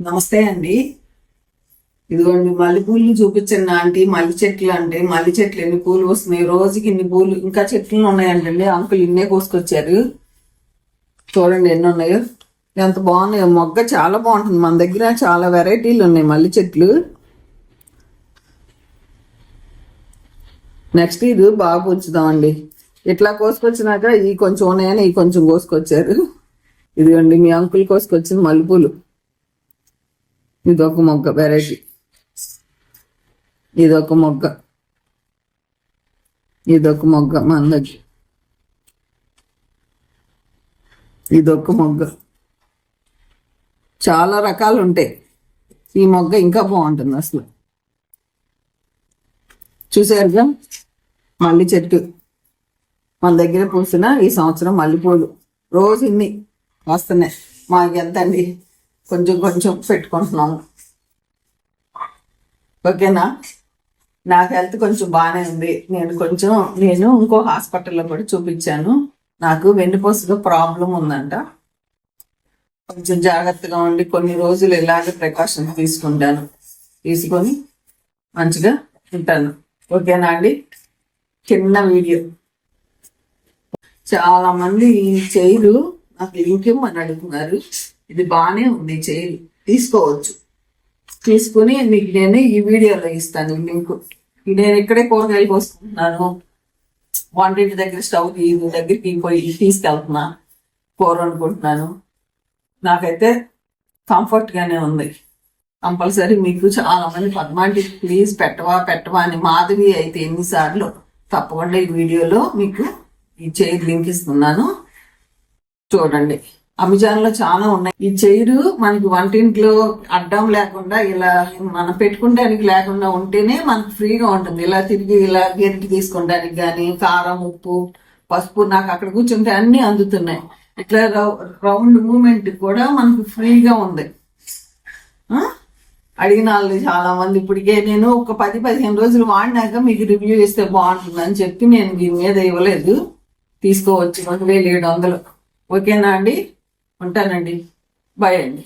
నమస్తే అండి. ఇదిగోండి మల్లె పూలు చూపించండి ఆంటీ. మల్లె చెట్లు అంటే మల్లె చెట్లు ఎన్ని పూలు వస్తున్నాయి? రోజుకి ఇన్ని పూలు. ఇంకా చెట్లు ఉన్నాయంటండి. అంకుల్ ఇన్నే కోసుకొచ్చారు. చూడండి ఎన్ని ఉన్నాయో. ఎంత బాగున్నాయో. మొగ్గ చాలా బాగుంటుంది. మన దగ్గర చాలా వెరైటీలు ఉన్నాయి మల్లె చెట్లు. నెక్స్ట్ ఇది బాగా ఉంచుదామండి ఇట్లా కోసుకొచ్చినాక ఈ కొంచెం ఉన్నాయని ఈ కొంచెం కోసుకొచ్చారు. ఇదిగోండి మీ అంకుల్ కోసుకొచ్చిన మల్లెపూలు ఇదొక మొగ్గ వెరైటీ. ఇదొక మొగ్గ. ఇదొక మొగ్గ మన దగ్గర ఇదొక మొగ్గ. చాలా రకాలు ఉంటాయి. ఈ మొగ్గ ఇంకా బాగుంటుంది అసలు. చూసారుగా మల్లి చెట్టు. మన దగ్గర పూసిన ఈ సంవత్సరం మల్లెపూలు. రోజు ఇన్ని వస్తున్నాయి. మాకు ఎంత అండి కొంచెం కొంచెం పెట్టుకుంటున్నాము ఓకేనా? నాకు హెల్త్ కొంచెం బాగానే ఉంది. నేను కొంచెం నేను ఇంకో హాస్పిటల్లో కూడా చూపించాను. నాకు వెన్నుపూసలో ప్రాబ్లం ఉందంట. కొంచెం జాగ్రత్తగా ఉండి కొన్ని రోజులు ఇలాగే ప్రికాషన్స్ తీసుకుంటాను. తీసుకొని మంచిగా ఉంటాను. ఓకేనా అండి? చిన్న వీడియో. చాలా మంది ఈ నాకు లింక్ ఇవ్వమని అడుగుతున్నారు. ఇది బాగానే ఉంది చేయి తీసుకోవచ్చు. తీసుకుని మీకు నేను ఈ వీడియోలో ఇస్తాను లింక్ నేను ఇక్కడే కూరగాయలు కోసుకుంటున్నాను. వంటింటి దగ్గర స్టవ్ తీయదు దగ్గరికి పోయి తీసుకెళ్తున్నా. కూర అనుకుంటున్నాను నాకైతే కంఫర్ట్గానే ఉంది. కంపల్సరీ మీకు చాలా మంది పద్మాంటి ప్లీజ్ పెట్టవా పెట్టవా అని మాధవి అయితే ఎన్నిసార్లు తప్పకుండా ఈ వీడియోలో మీకు ఈ చేయి లింక్ ఇస్తున్నాను. చూడండి. అమెజాన్లో చాలా ఉన్నాయి. ఈ చైరు మనకి వంటింట్లో అడ్డం లేకుండా ఇలా మనం పెట్టుకోవడానికి లేకుండా ఉంటేనే మనకు ఫ్రీగా ఉంటుంది. ఇలా తిరిగి ఇలా గెరిటి తీసుకోవడానికి కానీ కారం ఉప్పు పసుపు నాకు అక్కడ కూర్చుంటే అన్ని అందుతున్నాయి. ఇట్లా రౌండ్ మూమెంట్ కూడా మనకు ఫ్రీగా ఉంది. అడిగిన వాళ్ళు చాలా మంది ఇప్పటికే నేను ఒక పది పదిహేను రోజులు వాడినాక మీకు రివ్యూ ఇస్తే బాగుంటుంది అని చెప్పి నేను దీని మీద ఇవ్వలేదు. తీసుకోవచ్చు రెండు వేలు ఏడు వందలు. ఓకేనా అండి? ఉంటానండి. బాయ్ అండి.